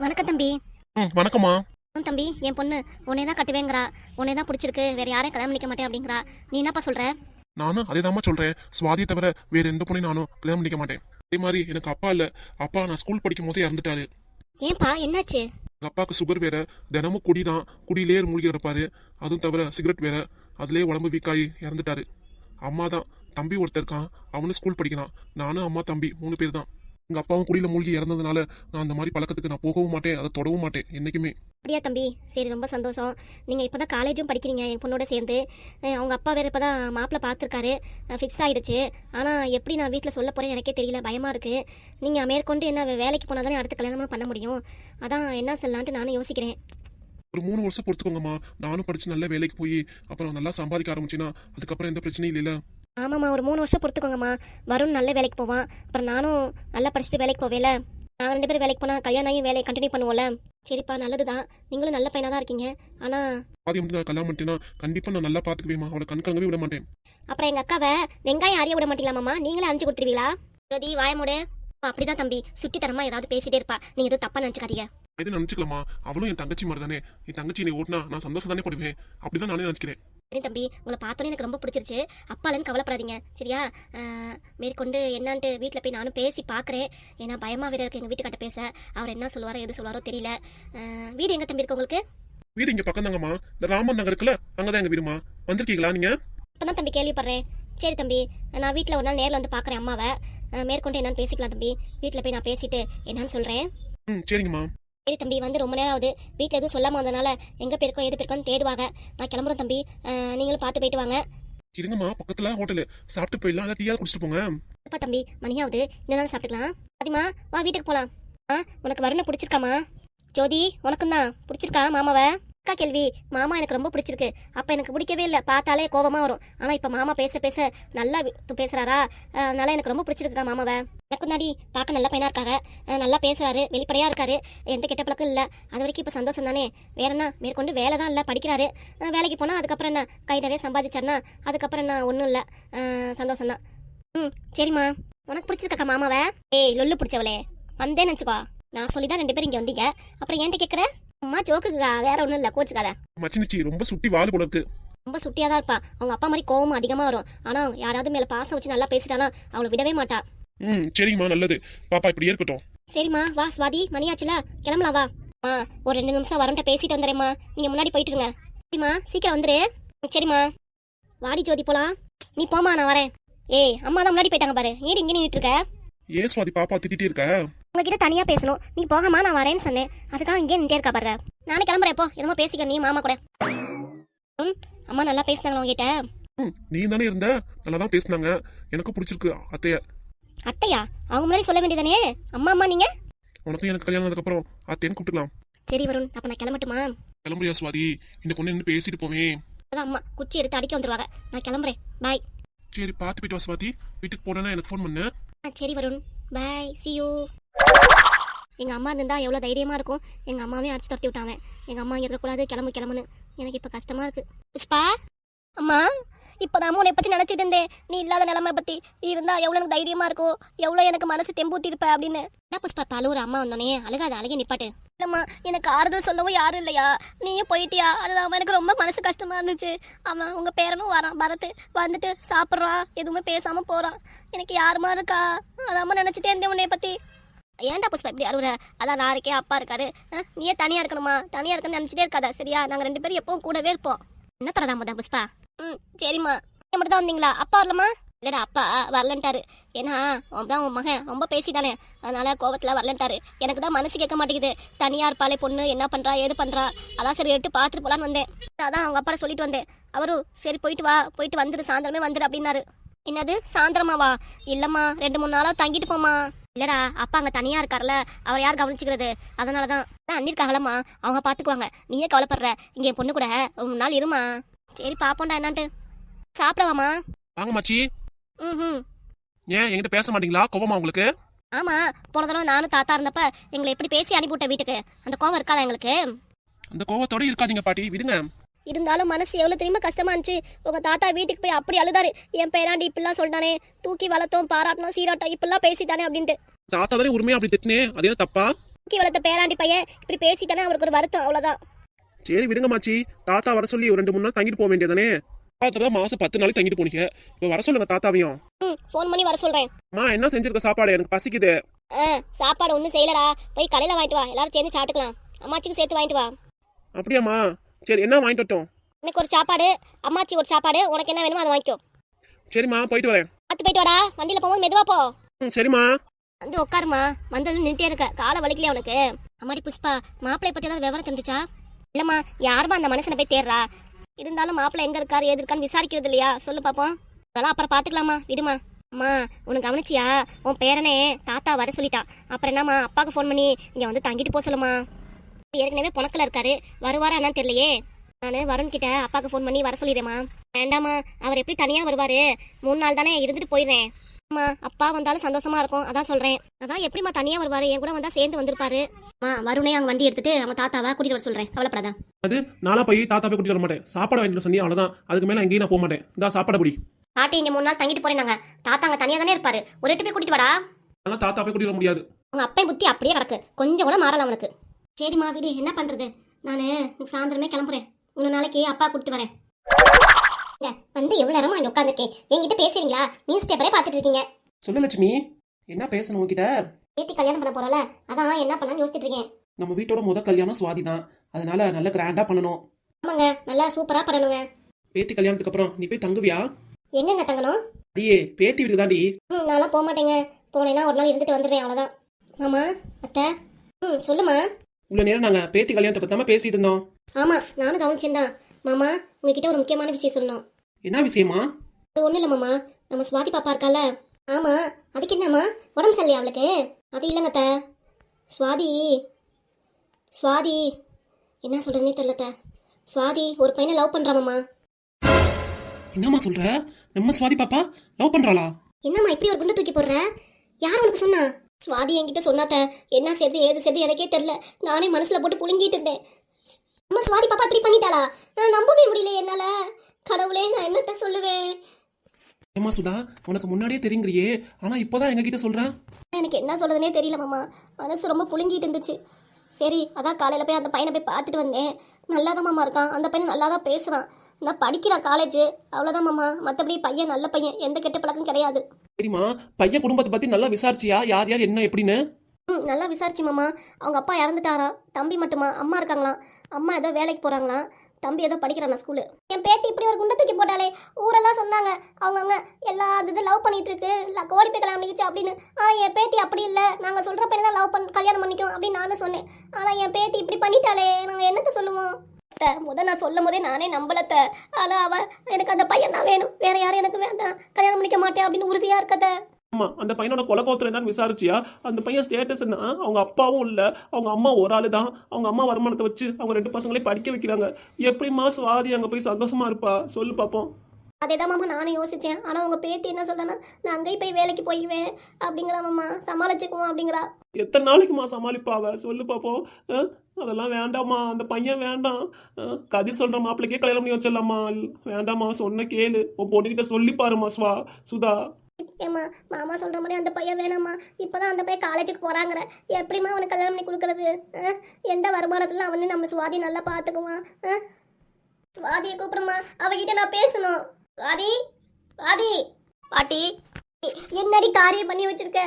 வணக்கம் தம்பி. ம் வணக்கம்மா. உன் தம்பி என் பொண்ணு உன்னை தான் கட்டுவேங்கிறா. உன்னை தான் பிடிச்சிருக்கு. வேற யாரையும் கல்யாணம் பண்ணிக்க மாட்டேன் அப்படிங்கிறா. நீ என்னப்பா சொல்ற? நானும் அதே சொல்றேன். சுவாதியை தவிர வேற எந்த பொண்ணையும் நானும் கல்யாணம் பண்ணிக்க மாட்டேன். அதே மாதிரி எனக்கு அப்பா இல்ல. அப்பா நான் ஸ்கூல் படிக்கும் போதே இறந்துட்டாரு. ஏன்பா என்னாச்சு? எங்க அப்பாவுக்கு சுகர் வேற. தினமும் குடி தான் குடியிலே மூழ்கி இருப்பாரு அதுவும் தவிர சிகரெட் வேற. அதுலயே உடம்பு வீக்காகி இறந்துட்டாரு. அம்மா தான் தம்பி ஒருத்தர் இருக்கான். அவனும் ஸ்கூல் படிக்கிறான். நானும் அம்மா தம்பி மூணு பேர் தான் எங்க அப்பாவும் குடியில மூழ்கி இறந்ததுனால நான் அந்த மாதிரி பழக்கத்துக்கு நான் போகவும் மாட்டேன் அதை தொடவும் மாட்டேன் என்னைக்குமே. அப்படியா தம்பி? சரி ரொம்ப சந்தோஷம். நீங்கள் இப்போ தான் காலேஜும் படிக்கிறீங்க என் பொண்ணோட சேர்ந்து. அவங்க அப்பா வேறு இப்போ தான் மாப்பிள்ளை பார்த்துருக்காரு. ஃபிக்ஸ் ஆயிடுச்சு. ஆனால் எப்படி நான் வீட்டில் சொல்ல போகிறேன் எனக்கே தெரியல பயமாக இருக்குது நீங்கள் மேற்கொண்டு என்ன வேலைக்கு போனால் தானே அடுத்த கல்யாணம் பண்ண முடியும். அதான் என்ன சொல்லலான்ட்டு நானும் யோசிக்கிறேன். ஒரு மூணு வருஷம் பொறுத்துக்கோங்கம்மா. நானும் படிச்சு நல்ல வேலைக்கு போய் அப்புறம் நல்லா சம்பாதிக்க ஆரம்பிச்சுன்னா அதுக்கப்புறம் எந்த பிரச்சனையும் இல்லைல்ல. ஆமாம்மா ஒரு மூணு வருஷம் பொறுத்துக்கோங்கம்மா. வருண் நல்ல வேலைக்கு போவான். அப்புறம் நானும் நல்லா படிச்சுட்டு வேலைக்கு போவேல. நாங்கள் ரெண்டு பேரும் வேலைக்கு போனால் கல்யாணம் ஆகி வேலையை கண்டினியூ பண்ணுவோம்ல. சரிப்பா நல்லது தான் நீங்களும் நல்ல பையனாக தான் இருக்கீங்க. ஆனால் பாதி வந்து நான் கல்யாணம் பண்ணிட்டேன்னா கண்டிப்பா நான் நல்லா பாத்துக்குவேமா அவளை கண் கலங்கவே விட மாட்டேன். அப்புறம் எங்கள் அக்காவை வெங்காயம் அறிய விட மாட்டீங்களாமாம்மா நீங்களே அஞ்சு கொடுத்துருவீங்களா? ஜோதி வாயமுடு அப்படிதான் தம்பி. சுட்டி தரமா ஏதாவது பேசிட்டே இருப்பா. நீங்க எதுவும் தப்பா நினைச்சுக்காதீங்க. எது நினைச்சுக்கலாமா அவளும் என் தங்கச்சி மாதிரி தானே என் தங்கச்சி நீ ஓட்டினா நான் சந்தோஷம் தானே படுவேன். அப்படிதான் நானே நினைக்கிறேன் தம்பி உங்களை பார்த்தோன்னே எனக்கு ரொம்ப பிடிச்சிருச்சு. அப்பாலன்னு கவலைப்படாதீங்க. சரியா? மேற்கொண்டு என்னான்ட்டு வீட்டில் போய் நானும் பேசி பார்க்குறேன் ஏன்னா பயமா வேற இருக்கு. எங்கள் வீட்டுக்கிட்ட பேச. அவர் என்ன சொல்லுவாரோ எது சொல்லுவாரோ தெரியல. வீடு எங்க தம்பி இருக்கு உங்களுக்கு? வீடு இங்க பக்கம் தாங்கம்மா. இந்த ராமன் நகர் இருக்குல்ல அங்கதான் எங்க வீடுமா வந்திருக்கீங்களா நீங்க? இப்பதான் தம்பி கேள்விப்படுறேன். சரி தம்பி நான் வீட்டில் ஒரு நாள் நேரில் வந்து பார்க்குறேன் அம்மாவை. மேற்கொண்டு என்னன்னு பேசிக்கலாம் தம்பி. வீட்டில் போய் நான் பேசிட்டு என்னன்னு சொல்கிறேன் ம் சரிங்கம்மா. சரி தம்பி வந்து ரொம்ப நேரம் ஆகுது. வீட்டில் எதுவும் சொல்லாம வந்தனால எங்கே போயிருக்கோம் எது போயிருக்கோன்னு தேடுவாங்க. நான் கிளம்புறேன் தம்பி. நீங்களும் பார்த்து போயிட்டு வாங்க. இருங்கம்மா பக்கத்துல ஹோட்டலு. சாப்பிட்டு போயிடலாம் அதை டீயா குடிச்சிட்டு போங்க. எப்பா தம்பி மணியாவது இன்னொரு சாப்பிட்டுக்கலாம். அதிமா வா வீட்டுக்கு போகலாம் ஆ உனக்கு வருணை பிடிச்சிருக்காமா ஜோதி உனக்கும் தான் பிடிச்சிருக்கா மாமாவை? அக்கா கேள்வி. மாமா எனக்கு ரொம்ப பிடிச்சிருக்கு. அப்போ எனக்கு பிடிக்கவே இல்லை. பார்த்தாலே கோபமாக வரும். ஆனால் இப்போ மாமா பேச பேச நல்லா பேசுகிறாரா அதனால எனக்கு ரொம்ப பிடிச்சிருக்குதா மாமாவை. எனக்கு முன்னாடி பார்க்க நல்ல பையனாக இருக்காங்க நல்லா பேசுகிறாரு வெளிப்படையாக இருக்காரு. எந்த கெட்ட பழக்கம் இல்லை. அது வரைக்கும் இப்போ சந்தோஷம் தானே. வேற என்ன? மேற்கொண்டு வேலை தான் இல்லை. படிக்கிறாரு. வேலைக்கு போனால் அதுக்கப்புறம் என்ன? கை நிறைய சம்பாதிச்சாருன்னா அதுக்கப்புறம் என்ன? ஒன்றும் இல்லை. சந்தோஷம் தான். ம் சரிம்மா. உனக்கு பிடிச்சிருக்கா மாமாவை? ஏய் லொல்லு பிடிச்சவளே. வந்தேன்னு நினச்சிக்கோ. நான் சொல்லி தான் ரெண்டு பேரும் இங்கே வந்தீங்க. அப்புறம் ஏன்ட்டு கேட்குறேன் அம்மா ஜோக்குக்கா வேற ஒன்றும் இல்லை கோச்சுக்காத. மச்சினிச்சி ரொம்ப சுட்டி வால் கூட இருக்கு. ரொம்ப சுட்டியாக தான் இருப்பா. அவங்க அப்பா மாதிரி கோவம் அதிகமாக வரும். ஆனால் யாராவது மேலே பாசம் வச்சு நல்லா பேசிட்டானா அவளை விடவே மாட்டா. ம் சரிங்கம்மா நல்லது. பாப்பா இப்படி இருக்கட்டும். சரிம்மா வா சுவாதி மணியாச்சுல. கிளம்பலாம் வா. அம்மா ஒரு ரெண்டு நிமிஷம் வரண்ட பேசிட்டு வந்துடுறேம்மா. நீங்கள் முன்னாடி போயிட்டுருங்க. சரிம்மா சீக்கிரம் வந்துரு. சரிம்மா. வாடி ஜோதி போலாம். நீ போம்மா நான் வரேன். ஏய் அம்மா தான் முன்னாடி போயிட்டாங்க பாரு. ஏன் இங்கே நின்றுட்டு இருக்க? ஏன் சுவாதி பாப்பா திட்டிட்டு இருக்க? உங்ககிட்ட தனியா பேசணும். நீ போகாமா நான் வரேன்னு சொன்னேன். அதுக்காக இங்கே நின்றுட்டே இருக்கா பாரு. நானே கிளம்புறேன் போ. என்னமோ பேசிக்க நீ மாமா கூட. ம், அம்மா நல்லா பேசினாங்களா உங்ககிட்ட? ம் நீ தானே இருந்த? நல்லா தான் பேசுனாங்க. எனக்கும் பிடிச்சிருக்கு அத்தைய. அத்தையா? அவங்க முன்னாடி சொல்ல வேண்டியதானே? அம்மா அம்மா நீங்க? உனக்கும் எனக்கு கல்யாணம் ஆனதுக்கப்புறம் அத்தையன்னு கூப்பிட்டுக்கலாம். சரி வருண். அப்ப நான் கிளம்பட்டுமா? கிளம்புறியா சுவாதி? இந்த பொண்ணு நின்று பேசிட்டு போவேன் அதான் அம்மா குச்சி எடுத்து அடிக்க வந்துருவாங்க. நான் கிளம்புறேன். பாய் சரி பார்த்து போயிட்டு வா சுவாதி. வீட்டுக்கு போனேன்னா எனக்கு ஃபோன் பண்ணு. ஆ சரி வருண். பாய் சியூ எங்கள் அம்மா இருந்தால் எவ்வளோ தைரியமாக இருக்கும். எங்கள் அம்மாவே அடிச்சு துரத்தி விட்டாங்க எங்கள் அம்மா இங்கே இருக்கக்கூடாது. கிளம்பு கிளம்புன்னு. எனக்கு இப்போ கஷ்டமாக இருக்குது புஷ்பா? அம்மா இப்போதான் உன்னை பத்தி நினைச்சிட்டு இருந்தேன். நீ இல்லாத நிலைமை பத்தி. இருந்தா எவ்வளவு எனக்கு தைரியமா இருக்கும் எவ்வளவு எனக்கு மனசு தெம்பூத்தி இருப்ப அப்படின்னு. என்ன புஷ்பா இப்ப அழுவுற அம்மா வந்தோடனே அழுகாத அழுகி நிப்பாட்டு. இல்லம்மா எனக்கு ஆறுதல் சொல்லவும் யாரும் இல்லையா? நீயும் போயிட்டியா? அதுதான் எனக்கு ரொம்ப மனசு கஷ்டமா இருந்துச்சு. அவன் உங்க பேரனும் வரான் பரத். வந்துட்டு சாப்பிட்றான் எதுவுமே பேசாம போறான். எனக்கு யாருமா இருக்கா? அதாம நினைச்சிட்டே இருந்தேன் உன்னைய பத்தி. ஏன்டா புஷ்பா இப்படி அழுவுற? அதான் நான் இருக்கேன் அப்பா இருக்காரு. நீயே தனியா இருக்கணுமா? தனியா இருக்கணும்னு நினைச்சிட்டே இருக்காதா சரியா? நாங்க ரெண்டு பேரும் எப்பவும் கூடவே இருப்போம். என்ன தரதா முத புஷ்பா? ம் சரிம்மா. நீங்கள் மட்டும் தான் வந்தீங்களா? அப்பா வரலம்மா? இல்லடா அப்பா வரலன்ட்டாரு. ஏன்னா அவன் தான் உன் மகன். ரொம்ப பேசிட்டானே. அதனால கோபத்தில் வரலன்ட்டாரு. எனக்கு தான் மனசு கேட்க மாட்டேங்குது. தனியாக இருப்பாளே பொண்ணு. என்ன பண்ணுறா ஏது பண்ணுறா அதான் சரி எடுத்து பார்த்துட்டு போகலான்னு வந்தேன். அதான் அவங்க அப்பாட்ட சொல்லிட்டு வந்தேன். அவரும் சரி போயிட்டு வா. போயிட்டு வந்துடு சாயந்தரமே வந்துரு அப்படின்னாரு. என்னது? சாயந்தரமாவா? இல்லைம்மா ரெண்டு மூணு நாளாக தங்கிட்டு போமா இல்லடா அப்பா அங்கே தனியாக இருக்கார்ல அவர் யார் கவனிச்சுக்கிறது? அதனால தான் அண்ணி இருக்காங்களம்மா அவங்க பார்த்துக்குவாங்க நீயே கவலைப்படுற. இங்கே என் பொண்ணு கூட ஒரு மூணு நாள் இருமா சரி பாப்போம்டா என்னான்ட்டு. சாப்பிடவாமா? வாங்க மச்சி. ம் ஏன் என்கிட்ட பேச மாட்டீங்களா? கோவமா உங்களுக்கு? ஆமா போன தடவை நானும் தாத்தா இருந்தப்ப எங்களை எப்படி பேசி அனுப்பிவிட்ட வீட்டுக்கு? அந்த கோவம் இருக்காதா எங்களுக்கு? அந்த கோவத்தோட இருக்காதீங்க பாட்டி. விடுங்க. இருந்தாலும் மனசு எவ்வளவு தெரியுமா கஷ்டமா இருந்துச்சு? உங்க தாத்தா வீட்டுக்கு போய் அப்படி அழுதாரு. என் பேராண்டி இப்படிலாம் சொல்லிட்டானே தூக்கி வளர்த்தோம் பாராட்டணும் சீராட்டம் இப்படிலாம் பேசிட்டானே அப்படின்ட்டு. தாத்தா தானே உரிமையா அப்படி திட்டினே? அது தப்பா? தூக்கி வளர்த்த பேராண்டி பையன் இப்படி பேசிட்டானே அவருக்கு ஒரு வருத்தம் அவ்வளவுதான். சரி விடுங்க மாச்சி. தாத்தா வர சொல்லி ஒரு ரெண்டு மூணு நாள் தங்கிட்டு போக வேண்டியதானே தாத்தா மாசம் பத்து நாளைக்கு தங்கிட்டு போனீங்க. இப்போ வர சொல்லுங்க தாத்தாவையும். ஃபோன் பண்ணி வர சொல்றேன். அம்மா என்ன செஞ்சிருக்க சாப்பாடு? எனக்கு பசிக்குது. சாப்பாடு ஒன்றும் செய்யலடா. போய் கடையில் வாங்கிட்டு வா. எல்லாரும் சேர்ந்து சாப்பிட்டுக்கலாம். அம்மாச்சிக்கு சேர்த்து வாங்கிட்டு வா. அப்படியாம்மா. சரி என்ன வாங்கிட்டு வரட்டும்? எனக்கு ஒரு சாப்பாடு. அம்மாச்சி ஒரு சாப்பாடு. உனக்கு என்ன வேணுமோ அதை வாங்கிக்கோ. சரிம்மா போயிட்டு வரேன். பார்த்து போயிட்டு வாடா. வண்டியில் போகும்போது மெதுவா போ. ம் சரிம்மா. வந்து உட்காருமா வந்தது நின்றுட்டே இருக்க. காலை வலிக்கலையா உனக்கு? அம்மாடி புஷ்பா மாப்பிளை பத்தி ஏதாவது விவரம் தெரிஞ்சுச்சா? இல்லம்மா யாருமா அந்த மனுஷனை போய் தேடுறா? இருந்தாலும் மாப்பிள்ள எங்க இருக்காரு ஏது இருக்கான்னு விசாரிக்கிறது இல்லையா? சொல்லு பாப்போம். அதெல்லாம் அப்புறம் பாத்துக்கலாமா? விடுமா. அம்மா உனக்கு கவனிச்சியா? உன் பேரனே தாத்தா வர சொல்லிட்டான் அப்புறம் என்னம்மா அப்பாவுக்கு ஃபோன் பண்ணி இங்க வந்து தங்கிட்டு போக சொல்லுமா ஏற்கனவே புணக்கில் இருக்காரு. வருவாரா என்னன்னு தெரியலையே. நான் வருண் கிட்ட அப்பாவுக்கு ஃபோன் பண்ணி வர சொல்லிடுறேம்மா. வேண்டாம்மா அவர் எப்படி தனியா வருவாரு? மூணு நாள் தானே இருந்துட்டு போயிடுறேன். அம்மா அப்பா வந்தாலும் சந்தோஷமா இருக்கும். அதான் சொல்றேன். அதான் எப்படிம்மா தனியா வருவாரு? என் கூட வந்தா சேர்ந்து வந்திருப்பாரு. அம்மா வருணே அவங்க வண்டி எடுத்துட்டு அவங்க தாத்தாவை கூட்டிட்டு வர சொல்றேன். கவலைப்படாத. அது நாளா போய் தாத்தா போய் கூட்டிட்டு வர மாட்டேன் சாப்பாடு வாங்கிட்டு சொன்னி அவ்வளவுதான். அதுக்கு மேல எங்கேயும் நான் போக மாட்டேன். இந்த சாப்பாடு பிடி பாட்டி இங்க மூணு நாள் தங்கிட்டு போறேன் நாங்க. தாத்தா அங்க தனியா தானே இருப்பாரு. ஒரு எட்டு போய் கூட்டிட்டு வாடா. தாத்தா போய் கூட்டிட்டு வர முடியாது. உங்க அப்பன் புத்தி அப்படியே கிடக்கு. கொஞ்சம் கூட மாறல அவனுக்கு. சரிம்மா விடு. என்ன பண்றது? நானு சாயந்தரமே கிளம்புறேன். இன்னும் நாளைக்கு அப்பா கூட்டிட்டு வரேன். வந்து எவ்வளவு நேரமா அங்க உட்காந்துருக்கேன் என்கிட்ட பேசுறீங்களா? நியூஸ் பேப்பரே பார்த்துட்டு இருக்கீங்க. சொல்லு லட்சுமி என்ன பேசணும் உங்ககிட்ட பேத்தி கல்யாணம் பண்ண போறல அதான் என்ன பண்ணலாம்னு யோசிச்சுட்டு இருக்கேன். நம்ம வீட்டோட முத கல்யாணம் சுவாதி தான் அதனால நல்ல கிராண்டா பண்ணணும். ஆமாங்க நல்லா சூப்பரா பண்ணணுங்க. பேத்தி கல்யாணத்துக்கு அப்புறம் நீ போய் தங்குவியா? எங்கங்க தங்கணும்? அடியே பேத்தி வீட்டுக்கு தாண்டி ம் நான்லாம் போக மாட்டேங்க. போனேன்னா ஒரு நாள் இருந்துட்டு வந்துடுவேன் அவ்வளோதான் மாமா அத்தை ம் சொல்லுமா. இவ்வளவு நேரம் நாங்க பேத்தி கல்யாணத்தை பத்தாம பேசிட்டு இருந்தோம். ஆமாம் நானும் கவனிச்சேன்தான். மாமா உங்ககிட்ட ஒரு முக்கியமான விஷயம் சொல்லணும். என்ன விஷயமா? அது ஒன்றும் இல்லை மாமா. நம்ம சுவாதி பாப்பா இருக்கால. ஆமாம் அதுக்கு என்னம்மா? உடம்பு சரியில்லையா அவளுக்கு? அது இல்லைங்க அத்தை. சுவாதி. சுவாதி. என்ன சொல்கிறதுனே தெரியல அத்தை. சுவாதி ஒரு பையனை லவ் பண்ணுறாமாம்மா என்னம்மா சொல்ற? நம்ம சுவாதி பாப்பா லவ் பண்றாளா? என்னம்மா இப்படி ஒரு குண்டை தூக்கி போடுற? யார் உனக்கு சொன்னா? சுவாதி என்கிட்ட சொன்னாத்த என்ன செய்யுது ஏது செய்யுது எனக்கே தெரியல. நானே மனசுல போட்டு புழுங்கிட்டு இருந்தேன். அம்மா சுவாதி பாப்பா இப்படி பண்ணிட்டாளா? நான் நம்பவே முடியல என்னால. கடவுளே நான் என்னத்த சொல்லுவேன்? ஏமா சுதா உனக்கு முன்னாடியே தெரியுங்கிறியே. ஆனா இப்போதான் எங்க கிட்ட சொல்ற எனக்கு என்ன சொல்றதுனே தெரியல மாமா. மனசு ரொம்ப புழுங்கிட்டு இருந்துச்சு. சரி அதான் காலையில் போய் அந்த பையனை போய் பார்த்துட்டு வந்தேன். நல்லா தான் மாமா இருக்கான். அந்த பையன் நல்லா தான் பேசுகிறான் நான் படிக்கிறான் காலேஜ் அவ்வளோதான் மாமா. மற்றபடி பையன் நல்ல பையன். எந்த கெட்ட பழக்கம் கிடையாது. சரிம்மா பையன் குடும்பத்தை பத்தி நல்லா விசாரிச்சியா? யார் யார் என்ன எப்படின்னு? ம் நல்லா விசாரிச்சு மாமா. அவங்க அப்பா இறந்துட்டாராம் தம்பி மட்டுமா? அம்மா இருக்காங்களாம் அம்மா ஏதோ வேலைக்கு போகிறாங்களாம் தம்பி ஏதோ படிக்கிறானா ஸ்கூலு? என் பேட்டி இப்படி ஒரு குண்டை தூக்கி போட்டாலே ஊரெல்லாம் சொன்னாங்க. அவங்கவுங்க எல்லா இது லவ் பண்ணிட்டு இருக்கு இல்லை கோடி போய் கல்யாணம் பண்ணிக்கிச்சு அப்படின்னு. ஆனால் என் பேத்தி அப்படி இல்லை. நாங்கள் சொல்கிற பேர் தான் லவ் பண்ண கல்யாணம் பண்ணிக்கும் அப்படின்னு நானும் சொன்னேன். ஆனால் என் பேத்தி இப்படி பண்ணிட்டாலே நாங்கள் என்னத்தை சொல்லுவோம்? அத்தை, முத நான் சொல்லும் போதே நானே நம்பலத்த ஆனால் அவ எனக்கு அந்த பையன் தான் வேணும். வேற யாரும் எனக்கு வேண்டாம். கல்யாணம் பண்ணிக்க மாட்டேன் அப்படின்னு உறுதியாக இருக்கத்த ஆமா அந்த பையனோட கொலை கோத்திரம் என்னன்னு விசாரிச்சியா? அந்த பையன் ஸ்டேட்டஸ் என்ன? அவங்க அப்பாவும் இல்ல. அவங்க அம்மா ஒரு ஆளு தான். அவங்க அம்மா வருமானத்தை வச்சு அவங்க ரெண்டு பசங்களையும் படிக்க வைக்கிறாங்க. எப்படிம்மா சுவாதி அங்க போய் சந்தோஷமா இருப்பா? சொல்லு பாப்போம். அதேதான் மாமா நானும் யோசிச்சேன். ஆனால் உங்கள் பேத்தி என்ன சொல்றேன்னா நான் அங்கேயும் போய் வேலைக்கு போய்வேன் அப்படிங்கிறா மாமா. சமாளிச்சுக்குவோம் அப்படிங்கிறா. எத்தனை நாளைக்குமா சமாளிப்பா அவ? சொல்லு பாப்போம். அஹ், அதெல்லாம் வேண்டாம்மா. அந்த பையன் வேண்டாம். கதிர் சொல்ற மாப்பிள்ளைக்கே கல்யாணம் பண்ணி வச்சிடலாமா? வேண்டாம்மா சொன்ன கேளு. உன் பொண்ணுகிட்ட சொல்லி பாருமா சுவா சுதா. ஏம்மா மாமா சொல்கிற மாதிரி அந்த பையன் வேணாம்மா. இப்போ தான் அந்த பையன் காலேஜுக்கு போகிறாங்கிற எப்படிம்மா அவனுக்கு கல்யாணம் பண்ணி கொடுக்குறது? எந்த வருமானத்தில் அவன் வந்து நம்ம சுவாதி நல்லா பார்த்துக்குவான் சுவாதியை கூப்பிடுமா அவகிட்ட நான் பேசணும். சுவாதி? சுவாதி? பாட்டி? என்னடி காரியம் பண்ணி வச்சிருக்க?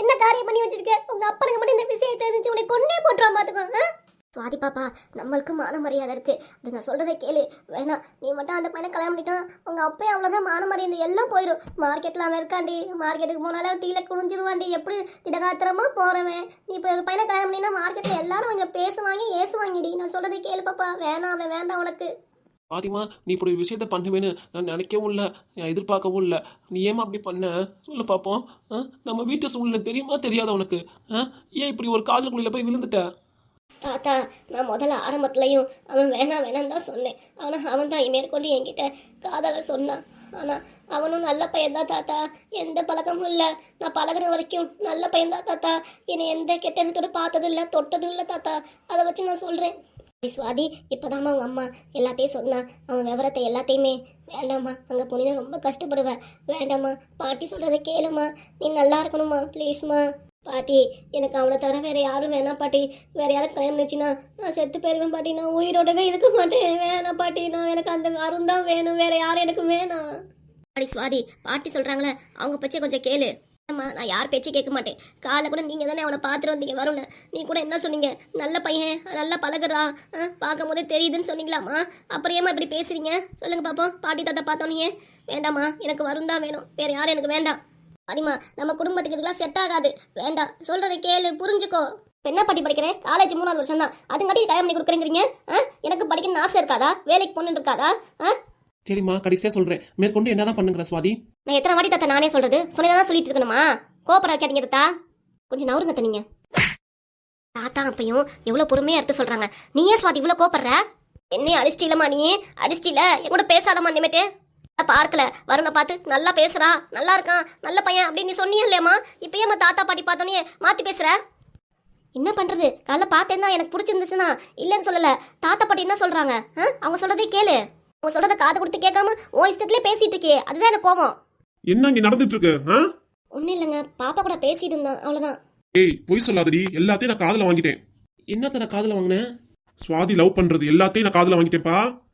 என்ன காரியம் பண்ணி வச்சிருக்க? உங்க அப்பனுக்கு மட்டும் இந்த விஷயம் தெரிஞ்சு உன்னை கொன்னே போட்டுருவான் பாத்துக்கோ. சுவாதி பாப்பா நம்மளுக்கு மான மரியாதை இருக்கு. அது நான் சொல்றதை கேளு. வேணாம் நீ மட்டும் அந்த பையனை கல்யாணம் பண்ணிட்டான் உங்க அப்பே அவ்வளோதான் மான மரியாதை எல்லாம் போயிடும். மார்க்கெட்ல அவன் இருக்காண்டி மார்க்கெட்டுக்கு போனாலே அவன் தீல குடிஞ்சிருவாண்டி எப்படி திடகாத்திரமா போறவன்? நீ இப்போ ஒரு பையனை கல்யாணம் பண்ணினா மார்க்கெட்ல எல்லாரும் அவங்க பேசுவாங்க ஏசுவாங்கடி நான் சொல்றதை கேளு பாப்பா. வேணாம் அவன் வேண்டாம் உனக்கு. பாத்திமா நீ இப்படி ஒரு விஷயத்த பண்ணுவேன்னு நான் நினைக்கவும் இல்லை. நான் எதிர்பார்க்கவும் இல்லை. நீ ஏமா அப்படி பண்ண? சொல்லு பார்ப்போம் ஆ? நம்ம வீட்டு சூழ்நிலை தெரியுமா? தெரியாத உனக்கு? ஆ? ஏன் இப்படி ஒரு காதல் குழியில் போய் விழுந்துட்ட? தாத்தா நான் முதல்ல ஆரம்பத்துலையும் அவன் வேணாம் வேணாம் தான் சொன்னேன். ஆனால் அவன் தான் மேற்கொண்டு என்கிட்ட காதலை சொன்னான். ஆனால் அவனும் நல்ல பையன் தான் தாத்தா. எந்த பழக்கமும் இல்லை. நான் பழகுற வரைக்கும் நல்ல பையன் தான் தாத்தா. என்னை எந்த கெட்ட எண்ணத்தோட பார்த்ததும் இல்லை தொட்டதும் இல்லை தாத்தா. அதை வச்சு நான் சொல்கிறேன் சுவாதி இப்போதாம்மா அவங்க அம்மா எல்லாத்தையும் சொன்னா. அவன் விவரத்தை எல்லாத்தையுமே வேண்டாம்மா அங்கே போனீங்கன்னா ரொம்ப கஷ்டப்படுவேன் வேண்டாம்மா பாட்டி சொல்கிறத கேளுமா. நீ நல்லா இருக்கணுமா ப்ளீஸ்மா பாட்டி எனக்கு அவனை தவிர வேற யாரும் வேணாம் பாட்டி. வேற யாரும் கல்யாணம் பண்ணிச்சுன்னா நான் செத்து போயிருவேன் பாட்டி. நான் உயிரோடவே இருக்க மாட்டேன். வேணாம் பாட்டி. நான் எனக்கு அந்த அருண் தான் வேணும். வேற யாரும் எனக்கு வேணாம். பாட்டி சுவாதி பாட்டி சொல்றாங்களே அவங்க பேச்சை கொஞ்சம் கேளு. அம்மா நான் யார் பேச்சையும் கேட்க மாட்டேன். காலை கூட நீங்க தானே அவனை பார்த்துட்டு வந்தீங்க வரும்னு நீ கூட என்ன சொன்னீங்க? நல்ல பையன் நல்லா பழகுறா. பார்க்கும் போதே தெரியுதுன்னு சொன்னீங்களாம்மா அப்புறம் ஏமா இப்படி பேசுறீங்க? சொல்லுங்க பாப்போம். பாட்டி தாத்தா பார்த்தோன்னே வேண்டாம்மா எனக்கு வரும் தான் வேணும். வேற யாரும் எனக்கு வேண்டாம். அதிமா நம்ம குடும்பத்துக்கு இதெல்லாம் செட் ஆகாது. வேண்டாம். சொல்றதை கேளு புரிஞ்சுக்கோ. இப்ப என்ன பாட்டி படிக்கிறேன்? காலேஜ் மூணாவது வருஷம் தான் அதுங்காட்டி கல்யாணம் பண்ணி கொடுக்குறீங்க எனக்கு படிக்கணும்னு ஆசை இருக்காதா? வேலைக்கு பொண்ணு இருக்காதா? ஆ? சரிம்மா கடைசியா சொல்றேன். மேற்கொண்டு என்னதான் பண்ணுங்கிற சுவாதி? நான் எத்தனை வாட்டி தாத்தா நானே சொல்றது? சொன்னதான் சொல்லிட்டு இருக்கணுமா? கோபப்பட வைக்காதீங்க தாத்தா. கொஞ்சம் நவருங்க தா நீங்க. தாத்தா அப்பையும் எவ்வளவு பொறுமையா எடுத்து சொல்றாங்க. நீ ஏன் சுவாதி இவ்வளவு கோபப்படுற என்னைய அடிச்சிட்டிலமா நீ அடிச்சிட்டில என் கூட பேசாதம்மா இனிமேட்டு. பார்க்கல. வருணை பார்த்து நல்லா பேசுறா நல்லா இருக்கான் நல்ல பையன் அப்படின்னு நீ சொன்னியே இல்லையம்மா. இப்போ ஏம்மா தாத்தா பாட்டி பார்த்தோன்னே மாத்தி பேசுற. என்ன பண்றது? காலைல பார்த்தேன்னா எனக்கு பிடிச்சிருந்துச்சுன்னா இல்லைன்னு சொல்லல. தாத்தா பாட்டி என்ன சொல்றாங்க? ஆ? அவங்க சொல்றதே கேளு. அவங்க சொல்றத காது கொடுத்து கேட்காம உன் இஷ்டத்துலயே பேசிட்டு இருக்கே அதுதான் எனக்கு கோவம். என்ன இங்க நடந்துட்டு இருக்கு? ஆ? ஒன்றும் இல்லைங்க. பாப்பா கூட பேசிட்டு இருந்தான். அவ்வளோதான் ஏய் பொய் சொல்லாதடி. எல்லாத்தையும் நான் காதுல வாங்கிட்டேன். என்னத்த நான் காதுல வாங்கினேன் சுவாதி லவ் பண்றது எல்லாத்தையும் நான் காதுல வாங்கிட்டேன்ப்பா.